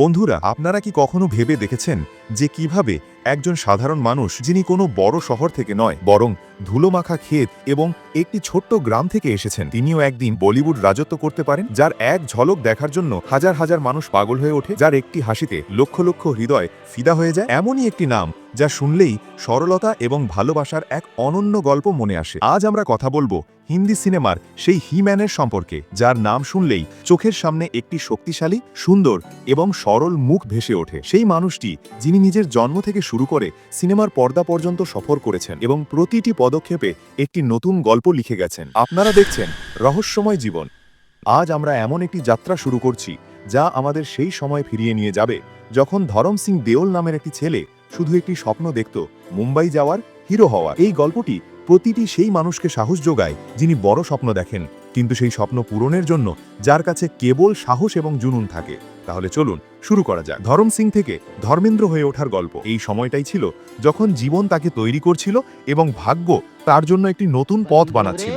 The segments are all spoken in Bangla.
বন্ধুরা, আপনারা কি কখনো ভেবে দেখেছেন যে কীভাবে একজন সাধারণ মানুষ, যিনি কোনো বড় শহর থেকে নয়, বরং ধুলোমাখা ক্ষেত এবং একটি ছোট্ট গ্রাম থেকে এসেছেন। তিনিও একদিন বলিউড রাজত্ব করতে পারেন, যার এক ঝলক দেখার জন্য হাজার হাজার মানুষ পাগল হয়ে ওঠে, যার একটি হাসিতে লক্ষ লক্ষ হৃদয় ফিদা হয়ে যায়। এমনই একটি নাম, যা শুনলেই সরলতা এবং ভালোবাসার এক অনন্য গল্প মনে আসে। আজ আমরা কথা বলব হিন্দি সিনেমার সেই হিম্যানের সম্পর্কে, যার নাম শুনলেই চোখের সামনে একটি শক্তিশালী, সুন্দর এবং সরল মুখ ভেসে ওঠে। সেই মানুষটি, যিনি নিজের জন্ম থেকে শুরু করে সিনেমার পর্দা পর্যন্ত সফর করেছেন এবং প্রতিটি পদক্ষেপে একটি নতুন গল্প লিখে গেছেন। আপনারা দেখছেন রহস্যময় জীবন। আজ আমরা এমন একটি যাত্রা শুরু করছি, যা আমাদের সেই সময় ফিরিয়ে নিয়ে যাবে যখন ধরম সিং দেওল নামের একটি ছেলে শুধু একটি স্বপ্ন দেখত, মুম্বাই যাওয়ার হিরো হওয়ার। এই গল্পটি প্রতিটি সেই মানুষকে সাহস যোগায় যিনি বড় স্বপ্ন দেখেন, কিন্তু সেই স্বপ্ন পূরণের জন্য যার কাছে কেবল সাহস এবং জুনুন থাকে। তাহলে চলুন, শুরু করা যাক। ধরম সিং থেকে ধর্মেন্দ্র হয়ে ওঠার গল্প। এই সময়টাই ছিল যখন জীবন তাকে তৈরি করছিল এবং ভাগ্য তার জন্য একটি নতুন পথ বানাচ্ছিল।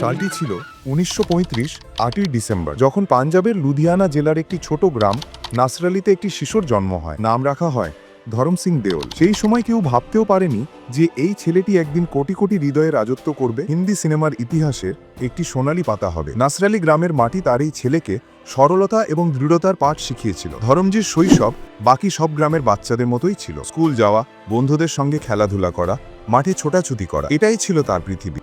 সালটি ছিল উনিশশো পঁয়ত্রিশ, আটই ডিসেম্বর, যখন পাঞ্জাবের লুধিয়ানা জেলার একটি ছোট গ্রাম, নাসরালিতে একটি শিশুর জন্ম হয়। নাম রাখা হয় ধরম সিং দেওল। সেই সময় কেউ ভাবতেও পারেনি যে এই ছেলেটি একদিন কোটি কোটি হৃদয়ে রাজত্ব করবে। হিন্দি সিনেমার ইতিহাসের একটি সোনালি পাতা হবে। নাসরালি গ্রামের মাটি তার এই ছেলেকে সরলতা এবং দৃঢ়তার পাঠ শিখিয়েছিল। ধরমজির শৈশব বাকি সব গ্রামের বাচ্চাদের মতোই ছিল। স্কুল যাওয়া, বন্ধুদের সঙ্গে খেলাধুলা করা, মাঠে ছোটাছুটি করা, এটাই ছিল তার পৃথিবী।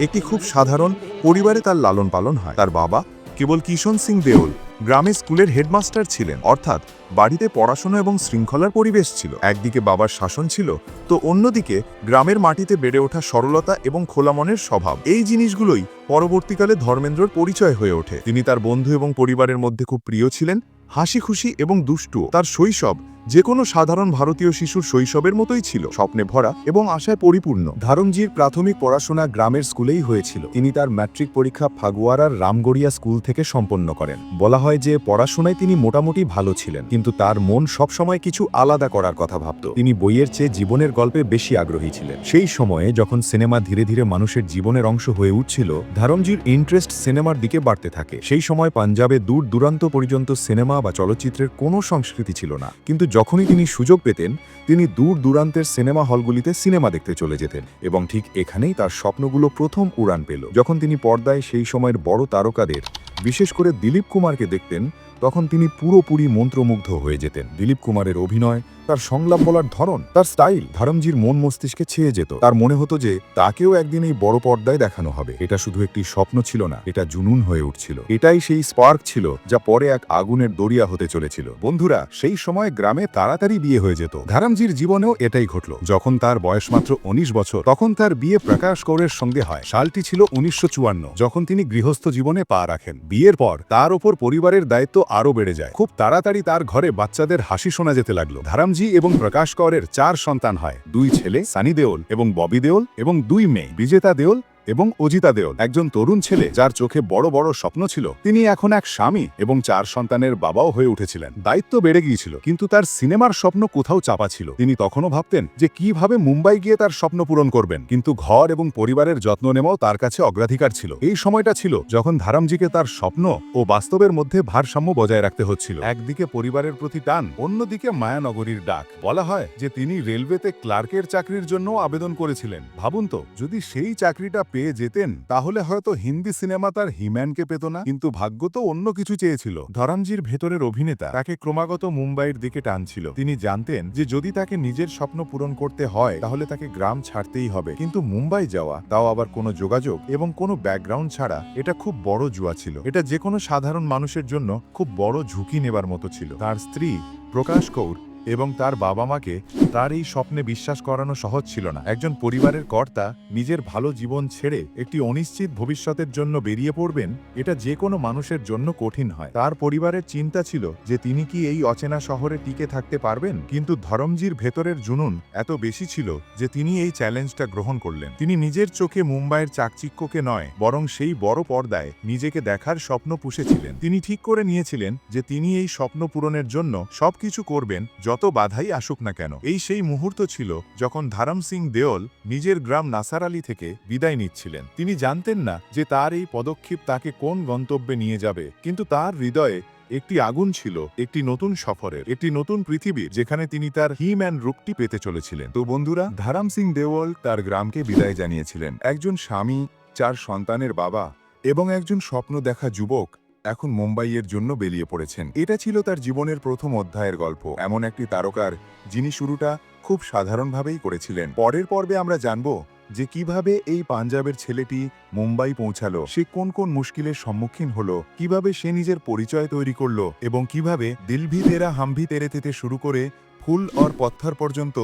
একটি খুব সাধারণ পরিবারে তার লালন পালন হয়। তার বাবা কেবল কিশন সিং দেওল। গ্রামে স্কুলের হেডমাস্টার ছিলেন। অর্থাৎ বাড়িতে পড়াশোনা এবং শৃঙ্খলার পরিবেশ ছিল। একদিকে বাবার শাসন ছিল, তো অন্যদিকে গ্রামের মাটিতে বেড়ে ওঠা সরলতা এবং খোলা মনের স্বভাব। এই জিনিসগুলোই পরবর্তীকালে ধর্মেন্দ্রর পরিচয় হয়ে ওঠে। তিনি তার বন্ধু এবং পরিবারের মধ্যে খুব প্রিয় ছিলেন। হাসি খুশি এবং দুষ্টু তার শৈশব যে কোনো সাধারণ ভারতীয় শিশুর শৈশবের মতোই ছিল, স্বপ্নে ভরা এবং আশায় পরিপূর্ণ। ধারমজির প্রাথমিক পড়াশোনা গ্রামের স্কুলেই হয়েছিল। তিনি তার ম্যাট্রিক পরীক্ষা ফাগুয়ারার রামগড়িয়া স্কুল থেকে সম্পন্ন করেন। বলা হয় যে, পড়াশোনায় তিনি মোটামুটি ভালো ছিলেন, কিন্তু তার মন সবসময় কিছু আলাদা করার কথা ভাবত। তিনি বইয়ের চেয়ে জীবনের গল্পে বেশি আগ্রহী ছিলেন। সেই সময়ে যখন সিনেমা ধীরে ধীরে মানুষের জীবনের অংশ হয়ে উঠছিল, ধারমজির ইন্টারেস্ট সিনেমার দিকে বাড়তে থাকে। সেই সময় পাঞ্জাবে দূর দূরান্ত পর্যন্ত সিনেমা বা চলচ্চিত্রের কোনো সংস্কৃতি ছিল না, কিন্তু যখনই তিনি সুযোগ পেতেন, তিনি দূর দূরান্তের সিনেমা হলগুলিতে সিনেমা দেখতে চলে যেতেন এবং ঠিক এখানেই তার স্বপ্নগুলো প্রথম উড়ান পেল। যখন তিনি পর্দায় সেই সময়ের বড় তারকাদের, বিশেষ করে দিলীপ কুমারকে দেখতেন, তখন তিনি পুরোপুরি মন্ত্রমুগ্ধ হয়ে যেতেন। দিলীপ কুমারের অভিনয় তার সংলাপ বলার ধরন, তার স্টাইল। ধরমজির মন মস্তিষ্কে ছেয়ে যেত। তার মনে হতো যে, তাকেও একদিন এই বড় পর্দায় দেখানো হবে। এটা শুধু একটি স্বপ্ন ছিল না, এটা জুনুন হয়ে উঠছিল। এটাই সেই স্পার্ক ছিল, যা পরে এক আগুনের দরিয়া হতে চলেছিল। বন্ধুরা, সেই সময় গ্রামে তাড়াতাড়ি বিয়ে হয়ে যেত। ধারামজির জীবনেও এটাই ঘটল। যখন তার বয়স মাত্র উনিশ বছর, তখন তার বিয়ে প্রকাশ কৌরের সঙ্গে হয়। সালটি ছিল উনিশশো চুয়ান্ন, যখন তিনি গৃহস্থ জীবনে পা রাখেন। বিয়ের পর, তার ওপর পরিবারের দায়িত্ব আরও বেড়ে যায়। খুব তাড়াতাড়ি তার ঘরে বাচ্চাদের হাসি শোনা যেতে লাগল। ধারামজি এবং প্রকাশ করের চার সন্তান হয়। দুই ছেলে সানি দেওল এবং ববি দেওল এবং দুই মেয়ে, বিজেতা দেওল এবং অজিতা দেওল, একজন তরুণ ছেলে যার চোখে বড় বড় স্বপ্ন ছিল। তিনি এখন এক স্বামী এবং চার সন্তানের বাবাও হয়ে উঠেছিলেন। দায়িত্ব বেড়ে গিয়েছিল, কিন্তু তার সিনেমার স্বপ্ন কোথাও চাপা ছিল। তিনি তখনও ভাবতেন যে কীভাবে মুম্বাই গিয়ে তার স্বপ্ন পূরণ করবেন, কিন্তু ঘর এবং পরিবারের যত্ন নেওয়াও তার কাছে অগ্রাধিকার ছিল। এই সময়টা ছিল যখন ধারামজিকে তার স্বপ্ন ও বাস্তবের মধ্যে ভারসাম্য বজায় রাখতে হচ্ছিল। একদিকে পরিবারের প্রতি টান, অন্যদিকে মায়ানগরীর ডাক। বলা হয় যে তিনি রেলওয়েতে ক্লার্কের চাকরির জন্য আবেদন করেছিলেন। ভাবুন তো, যদি সেই চাকরিটা পেয়ে যেতেন, তাহলে হয়তো হিন্দি সিনেমা তার হিম্যানকে পেত না। কিন্তু ভাগ্য তো অন্য কিছু চেয়েছিল। ধরামজির ভেতরের অভিনেতা তাকে ক্রমাগত মুম্বাইয়ের দিকে টানছিল। তিনি জানতেন যে যদি তাকে নিজের স্বপ্ন পূরণ করতে হয়, তাহলে তাকে গ্রাম ছাড়তেই হবে। কিন্তু মুম্বাই যাওয়া, তাও আবার কোনো যোগাযোগ এবং কোনো ব্যাকগ্রাউন্ড ছাড়া, এটা খুব বড় জুয়া ছিল। এটা যে কোনো সাধারণ মানুষের জন্য খুব বড় ঝুঁকি নেবার মতো ছিল। তার স্ত্রী প্রকাশ কৌর এবং তার বাবা মাকে তার এই স্বপ্নে বিশ্বাস করানো সহজ ছিল না। একজন পরিবারের কর্তা নিজের ভালো জীবন ছেড়ে একটি অনিশ্চিত ভবিষ্যতের জন্য বেরিয়ে পড়বেন, এটা যে কোনো মানুষের জন্য কঠিন হয়। তার পরিবারের চিন্তা ছিল যে তিনি কি এই অচেনা শহরে টিকে থাকতে পারবেন? কিন্তু ধরমজির ভেতরের জুনুন এত বেশি ছিল যে তিনি এই চ্যালেঞ্জটা গ্রহণ করলেন। তিনি নিজের চোখে মুম্বাইয়ের চাকচিক্যকে নয়, বরং সেই বড় পর্দায় নিজেকে দেখার স্বপ্ন পুষেছিলেন। তিনি ঠিক করে নিয়েছিলেন যে তিনি এই স্বপ্ন পূরণের জন্য সবকিছু করবেন, যত বাধাই আসুক না কেন, এই সেই মুহূর্ত ছিল যখন ধারাম সিং দেওল নিজের গ্রাম নাসার আলী থেকে বিদায় নিচ্ছিলেন। তিনি জানতেন না যে তার এই পদক্ষেপ তাকে কোন গন্তব্যে নিয়ে যাবে, কিন্তু তার হৃদয়ে একটি আগুন ছিল, একটি নতুন সফরের, একটি নতুন পৃথিবীর যেখানে তিনি তার হিম অ্যান্ড রূপটি পেতে চলেছিলেন। তো বন্ধুরা, ধারাম সিং দেওল তার গ্রামকে বিদায় জানিয়েছিলেন। একজন স্বামী, চার সন্তানের বাবা এবং একজন স্বপ্ন দেখা যুবক এখন মুম্বাইয়ের জন্য বেরিয়ে পড়েছেন। এটা ছিল তার জীবনের প্রথম অধ্যায়ের গল্প। এমন একটি তারকার যিনি শুরুটা খুব সাধারণভাবেই করেছিলেন। পরের পর্বে আমরা জানব যে কীভাবে এই পাঞ্জাবের ছেলেটি মুম্বাই পৌঁছালো, সে কোন কোন মুশকিলের সম্মুখীন হলো, কীভাবে সে নিজের পরিচয় তৈরি করল, এবং কীভাবে দিলভি তেরা হামভি তেরে তেতে শুরু করে ফুল অর পত্থর পর্যন্ত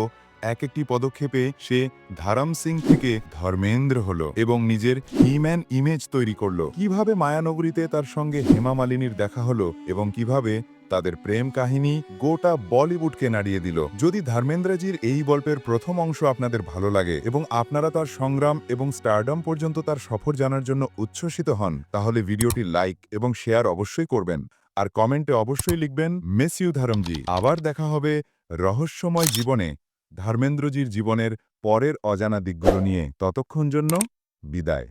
এক একটি পদক্ষেপে সে ধারাম সিং থেকে ধর্মেন্দ্র হলো এবং নিজের হিম্যান ইমেজ তৈরি করল। কীভাবে মায়ানগরীতে তার সঙ্গে হেমা মালিনীর দেখা হলো এবং কীভাবে তাদের প্রেম কাহিনী গোটা বলিউডকে নাড়িয়ে দিল। যদি ধর্মেন্দ্রজির এই গল্পের প্রথম অংশ আপনাদের ভালো লাগে এবং আপনারা তার সংগ্রাম এবং স্টারডম পর্যন্ত তার সফর জানার জন্য উচ্ছ্বসিত হন, তাহলে ভিডিওটি লাইক এবং শেয়ার অবশ্যই করবেন। আর কমেন্টে অবশ্যই লিখবেন মেস ইউ ধরমজি। আবার দেখা হবে রহস্যময় জীবনে। ধর্মেন্দ্রজির জীবনের পরের অজানা দিকগুলো নিয়ে ততক্ষণ জন্য বিদায়।